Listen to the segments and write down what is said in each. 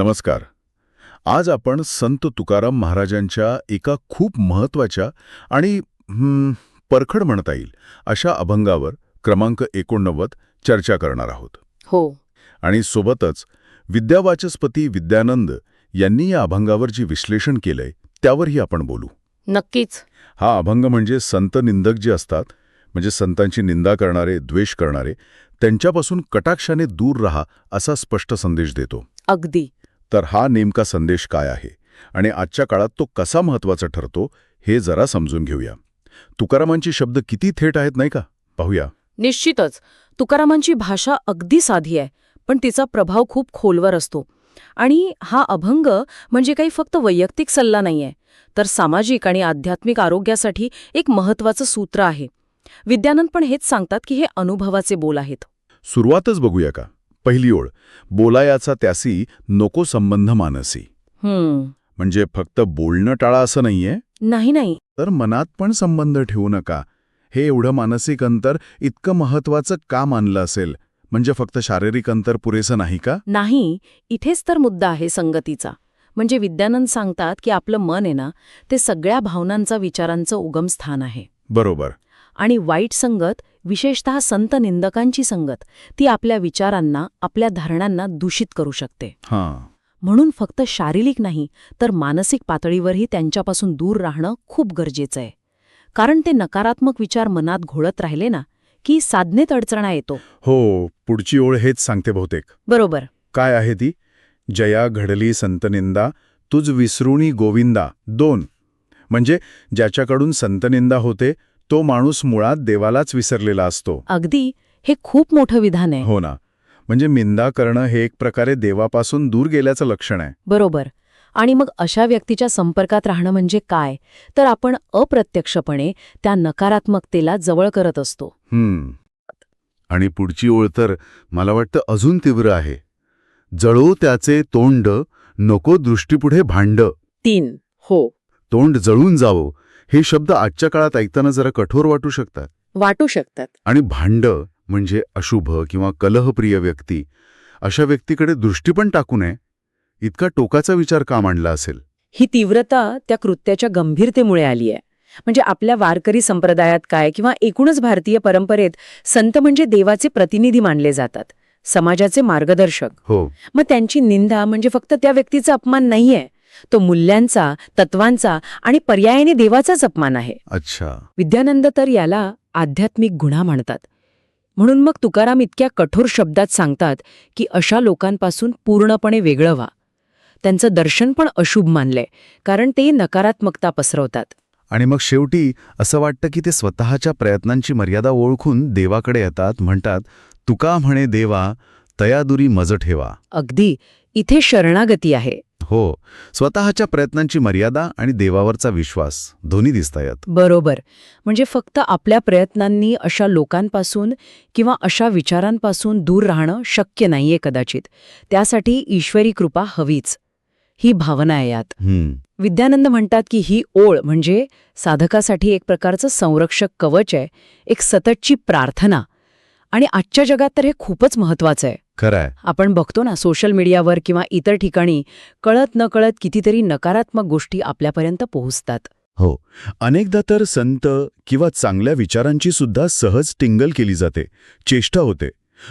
नमस्कार. आज आपण संत तुकाराम महाराजांच्या एका खूप महत्त्वाच्या आणि परखड म्हणता येईल अशा अभंगावर क्रमांक एकोणनव्वद चर्चा करणार आहोत. हो. आणि सोबतच विद्यावाचस्पती विद्यानंद यांनी या अभंगावर जे विश्लेषण केलंय त्यावरही आपण बोलू. नक्कीच. हा अभंग म्हणजे संत निंदक जे असतात म्हणजे संतांची निंदा करणारे द्वेष करणारे त्यांच्यापासून कटाक्षाने दूर राहा असा स्पष्ट संदेश देतो. अगदी. तर हा नेमका संदेश काय आहे? आणि आजच्या काळात तो कसा महत्त्वाचा ठरतो हे जरा समजून घेऊया. तुकारामांची शब्द किती थेट आहेत नाही का? पाहूया. निश्चितच. तुकारामांची भाषा अगदी साधी आहे पण तिचा प्रभाव खूप खोलवर असतो. आणि हा अभंग म्हणजे काही फक्त वैयक्तिक सल्ला नाहीये तर सामाजिक आणि आध्यात्मिक आरोग्यासाठी एक महत्वाचं सूत्र आहे. विद्यानंद पण हेच सांगतात की हे अनुभवाचे बोल आहेत. सुरुवातच बघूया का? पहिली ओळ. बोलायाचा त्यासी नको संबंध मानसी. हम्म. म्हणजे फक्त बोलणं टाळा असं नाहीये? नाही नाही. तर मनात पण संबंध ठेवू नका. हे एवढं मानसिक अंतर इतकं महत्वाचं का मानलं असेल? म्हणजे फक्त शारीरिक अंतर पुरेसं नाही का? नाही इथेच तर मुद्दा आहे संगतीचा. म्हणजे विद्यानंद सांगतात की आपलं मन आहे ना ते सगळ्या भावनांचा विचारांचं उगमस्थान आहे. बरोबर. आणि वाईट संगत विशेषतः संत निंदकांची संगत ती आपल्या विचारांना आपल्या धारणांना दूषित करू शकते. हां. म्हणून फक्त शारीरिक नाही तर मानसिक पातळीवरही त्यांच्यापासून दूर राहणं खूप गरजेचं आहे कारण ते नकारात्मक विचार मनात घोळत राहिले ना की साधनेत अडचणा येतो. हो पुढची ओळ हेच सांगते बहुतेक. बरोबर. काय आहे ती? जया घडली संतनिंदा तुझ विसरुणी गोविंदा दोन. म्हणजे ज्याच्याकडून संतनिंदा होते तो माणूस मुळात देवालाच विसरलेला असतो. अगदी हे खूप मोठं विधान आहे. हो ना. म्हणजे निंदा करणं हे एक प्रकारे देवापासून दूर गेल्याचं लक्षण आहे. बरोबर. आणि मग अशा व्यक्तीच्या संपर्कात राहणं म्हणजे काय? तर आपण अप्रत्यक्षपणे त्या नकारात्मकतेला जवळ करत असतो. आणि पुढची ओळ तर मला वाटतं अजून तीव्र आहे. जळो त्याचे तोंड नको दृष्टीपुढे भांड. तीन. हो. तोंड जळून जावो हे शब्द आजच्या काळात ऐकताना जरा कठोर वाटू शकतात. वाटू शकतात. आणि भांड म्हणजे अशुभ किंवा कलहप्रिय व्यक्ती अशा व्यक्तीकडे दृष्टी पण टाकू नये. इतका टोकाचा विचार का मांडला असेल. ही तीव्रता त्या कृत्याच्या गंभीरतेमुळे आली आहे. म्हणजे आपल्या वारकरी संप्रदायात काय किंवा एकूणच भारतीय परंपरेत संत म्हणजे देवाचे प्रतिनिधी मानले जातात समाजाचे मार्गदर्शक. हो. मग त्यांची निंदा म्हणजे फक्त त्या व्यक्तीचा अपमान नाहीये. तो मूल्यांचा तत्वांचा आणि पर्यायाने देवाचाच अपमान आहे. अच्छा. विद्यानंद तर याला आध्यात्मिक गुन्हा म्हणतात. म्हणून मग तुकाराम इतक्या कठोर शब्दात सांगतात की अशा लोकांपासून पूर्णपणे वेगळं व्हा त्यांचं दर्शन पण अशुभ मानलंय कारण ते नकारात्मकता पसरवतात. आणि मग शेवटी असं वाटतं की ते स्वतःच्या प्रयत्नांची मर्यादा ओळखून देवाकडे येतात म्हणतात तुका म्हणे देवा तयादुरी मज ठेवा. अगदी इथे शरणागती आहे. हो स्वतःच्या प्रयत्नांची मर्यादा आणि देवावरचा विश्वास दोन्ही दिसतायत. बरोबर. म्हणजे फक्त आपल्या प्रयत्नांनी अशा लोकांपासून किंवा अशा विचारांपासून दूर राहणं शक्य नाहीये कदाचित. त्यासाठी ईश्वरी कृपा हवीच. ही भावना आहे यात. विद्यानंद म्हणतात की ही ओळ म्हणजे साधकासाठी एक प्रकारचं संरक्षक कवच आहे एक सततची प्रार्थना. आणि आजच्या जगात तर हे खूपच महत्वाचं आहे. खरंय. आपण बघतो ना सोशल मीडियावर किंवा इतर ठिकाणी कळत नकळत कितीतरी नकारात्मक गोष्टी आपल्यापर्यंत पोहोचतात. हो. अनेकदा तर संत किंवा चांगल्या विचारांची सुद्धा सहज टिंगल केली जाते चेष्टा होते.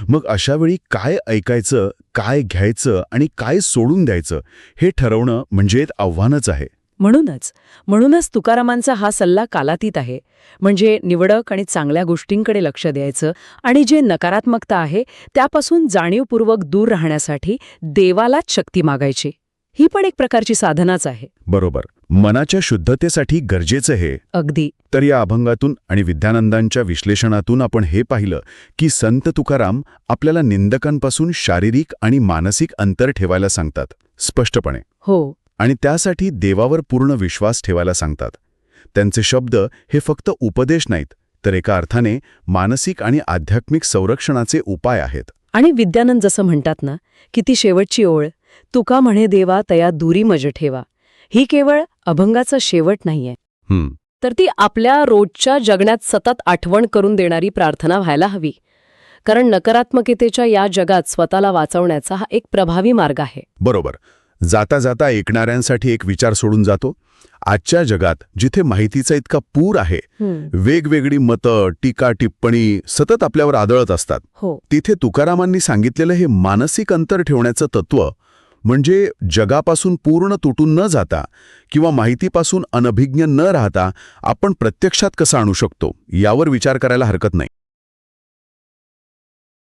मग अशावेळी काय ऐकायचं काय घ्यायचं आणि काय सोडून द्यायचं हे ठरवणं म्हणजे एक आव्हानच आहे. म्हणूनच म्हणूनच तुकारामांचा हा सल्ला कालातीत आहे. म्हणजे निवडक आणि चांगल्या गोष्टींकडे लक्ष द्यायचं आणि जे नकारात्मकता आहे त्यापासून जाणीवपूर्वक दूर राहण्यासाठी देवालाच शक्ती मागायची. ही पण एक प्रकारची साधनाच आहे. बरोबर. मनाच्या शुद्धतेसाठी गरजेचं हे. अगदी. तर या अभंगातून आणि विद्यानंदांच्या विश्लेषणातून आपण हे पाहिलं की संत तुकाराम आपल्याला निंदकांपासून शारीरिक आणि मानसिक अंतर ठेवायला सांगतात स्पष्टपणे. हो. आणि त्यासाठी देवावर पूर्ण विश्वास ठेवायला सांगतात. त्यांचे शब्द हे फक्त उपदेश नाहीत तर एका अर्थाने मानसिक आणि आध्यात्मिक संरक्षणाचे उपाय आहेत. आणि विद्यानंद जसं म्हणतात ना की ती शेवटची ओळ तुका म्हणे देवा तया दुरी मज ठेवा. ही केवळ अभंगाचा शेवट नाहीये. हं, तर ती आपल्या रोजच्या जगण्यात सतत आठवण करून देणारी प्रार्थना व्हायला हवी. कारण नकारात्मकतेच्या या जगात स्वतःला वाचवण्याचा हा एक प्रभावी मार्ग आहे. बरोबर. जाता जाता ऐकणाऱ्यांसाठी एक विचार सोडून जातो. आजच्या जगात जिथे माहितीचा इतका पूर आहे वेगवेगळी मतं टीका टिप्पणी सतत आपल्यावर आदळत असतात. हो. तिथे तुकारामांनी सांगितलेलं हे मानसिक अंतर ठेवण्याचं तत्व म्हणजे जगापासून पूर्ण तुटून न जाता किंवा माहितीपासून अनभिज्ञ न राहता आपण प्रत्यक्षात कसं आणू शकतो यावर विचार करायला हरकत नाही.